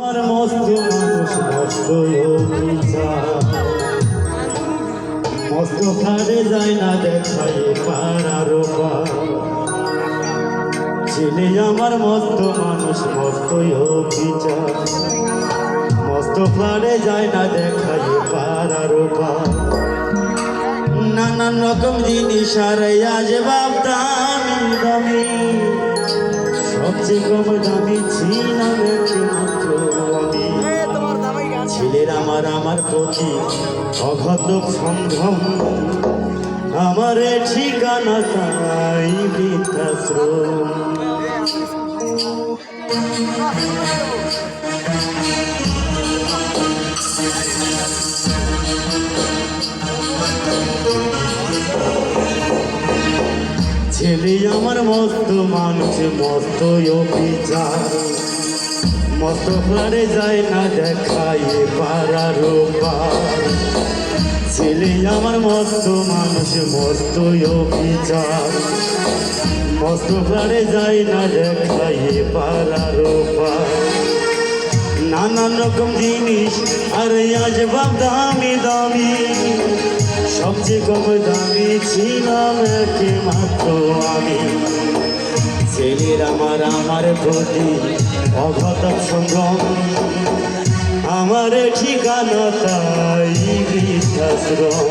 আমার মস্ত মস্ত খারে যায় না দেখাই পারার ছেলে আমার মস্ত মানুষ, মস্ত বিচার মস্ত ফারে যায় না দেখাই পারার নানান রকম জিনিস আর আজ বাপ দামি দামি। সবচেয়ে কম দামি ছিলাম ছেলের আমার প্রতি অঘত সংগ্রাম আমার ঠিকানা তাই ছেলে আমার মস্ত মানুষ মস্ত অভিচার মস্ত ফ্লারে যায় না দেখাই পারার পার ছেলে আমার মস্ত মানুষ মস্ত অভিচার মস্ত ফ্লারে যায় না দেখাই পারার পার নানান রকম জিনিস, আর আজ বাপ দামি দামি। সবচেয়ে কম দামি ছিলাম একমাত্র আমি। ছেলের আমার আমার প্রতি অঘত সঙ্গম আমার ঠিকানা তাই বৃদ্ধাশ্রম।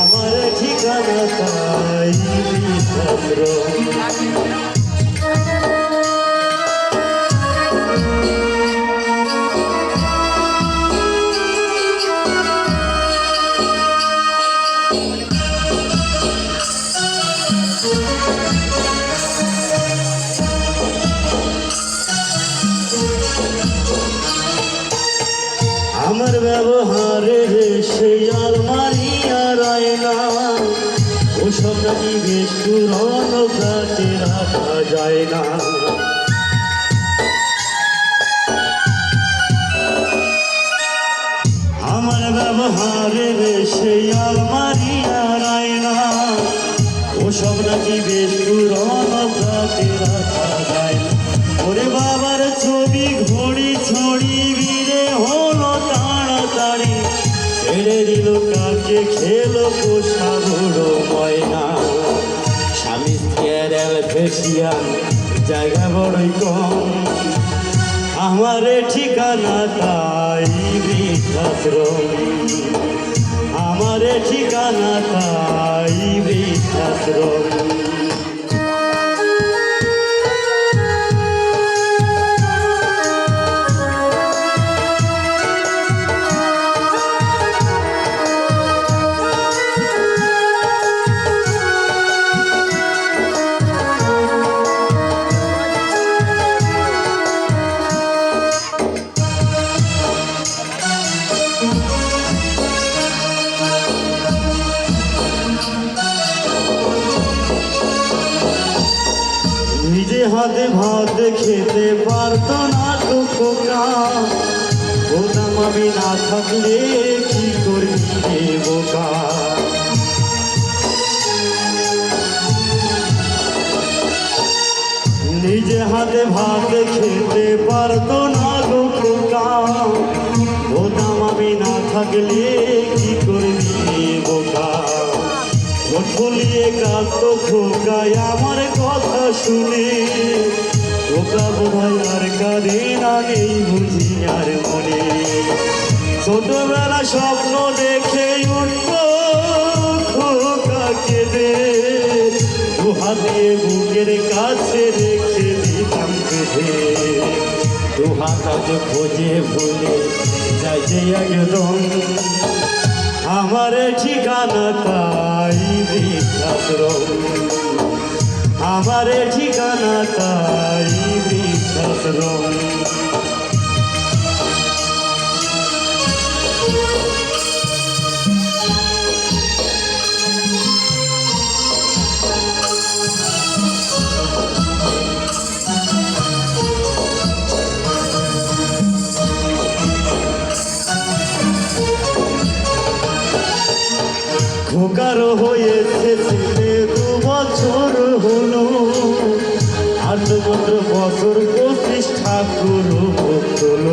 আমার ঠিকানা তাই বৃদ্ধাশ্রম। সেই আলমারি আর আয়না ওসব বেশ পুরনো কাটে রাখা যায় না। আমার ব্যবহারে সেই আলমারি ছেড়ে দিল কাকে খেলো পোষা বুড়ো ময়না। স্বামী স্ত্রীর ফেসিয়ান জায়গা বড়ই কম। আমার ঠিকানা তাই বৃদ্ধাশ্রম। আমার ঠিকানা তাই বৃদ্ধাশ্রম। হাতে ভাত খেতে পারতো না খোকা বোতাম আমি না থাকলে কি করবি বোকা? নিজে হাতে ভাত খেতে পারতো না গো খোকা বোতাম আমি না থাকলে ঠোঁট ফুলিয়ে তো খোকায়, আমার কথা শুনে। খোকা বোধহয় আর কাঁদে না নেই বুঝি আর মনে। ছোটবেলা স্বপ্ন দেখে উঠত খোকা কেঁদে। দু হাতে বুকের কাছে রেখে দিতাম বেঁধে। দু হাত খোঁজে ভুলে যাই যে একদম আমার ঠিকানা তাই আমার ঠিকানা তাই বৃদ্ধাশ্রম উপকার হয়েছে এসেছে দু বছর হলো। আট বছর বছর প্রতিষ্ঠা গুরু হল।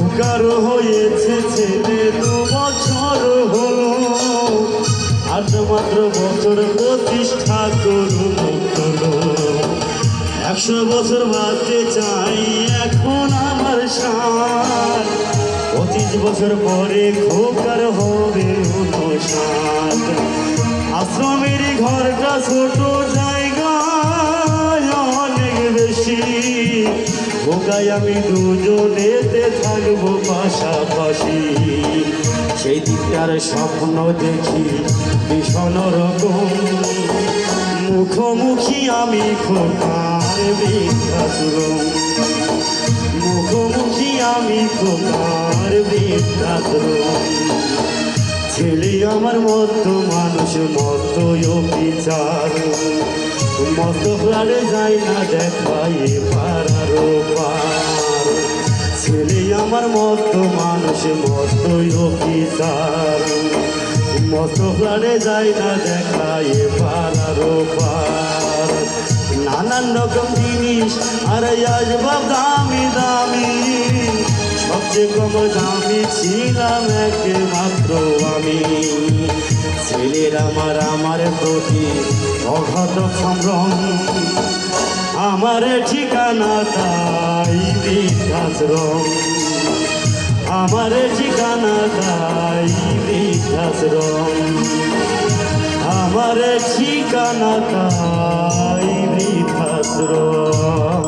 উপকার হয়েছে ছেলে, দু বছর হলো। আট মাত্র বছর প্রতিষ্ঠা গুরু হল। একশো বছর বাঁচতে চাই বছর পরে খোকার হবে অনুসার আশ্রমের ঘরটা ছোট জায়গা অনেক বেশি। খোকায় আমি দুজনেতে থাকব পাশাপাশি। সেই দিকটার স্বপ্ন দেখি ভীষণ রকম। মুখোমুখি আমি খোকার বৃদ্ধাশ্রম। মুখোমুখি আমি খোকার বৃদ্ধাশ্রম ছেলে আমার মতো মানুষ মতো বিচার মতো প্রাণে যাই না দেখাই পারার পার ছেলে আমার মতো মানুষ মতো বিচার মতো যাই না দেখায় পারার পার নানান রকম জিনিস, আর আসবাব দামি দামি। সবচেয়ে কম দামি ছিলাম একমাত্র আমি। ছেলের আমার আমার প্রতি অঘট সম্ভ্রম। আমার ঠিকানা তাই বৃদ্ধাশ্রম আমার ঠিকানা তাই বৃদ্ধাশ্রম আমার ঠিকানা তাই বৃদ্ধাশ্রম